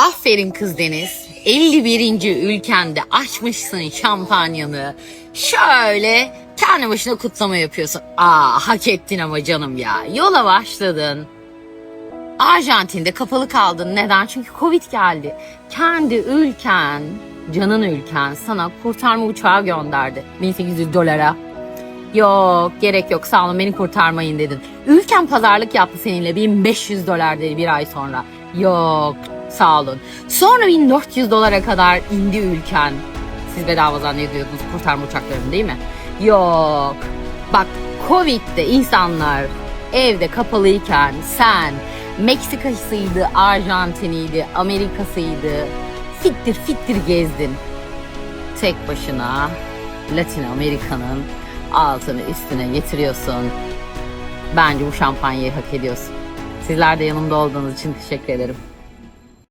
Aferin kız Deniz. 51. ülkende açmışsın şampanyanı. Şöyle kendi başına kutlama yapıyorsun. Aa hak ettin ama canım ya. Yola başladın. Arjantin'de kapalı kaldın. Neden? Çünkü Covid geldi. Kendi ülken, canın ülken sana kurtarma uçağı gönderdi. 1800 dolara. Yok gerek yok sağ olun beni kurtarmayın dedin. Ülken pazarlık yaptı seninle 1500 dolar dedi bir ay sonra. Yok sağ olun. Sonra 1400 dolara kadar indi ülken. Siz bedava zannediyordunuz kurtarma uçaklarını değil mi? Yok. Bak Covid'de insanlar evde kapalıyken sen Meksika'sıydı, Arjantin'iydi, Amerika'sıydı. Fittir fittir gezdin. Tek başına Latin Amerika'nın altını üstüne getiriyorsun. Bence bu şampanyayı hak ediyorsun. Sizler de yanımda olduğunuz için teşekkür ederim.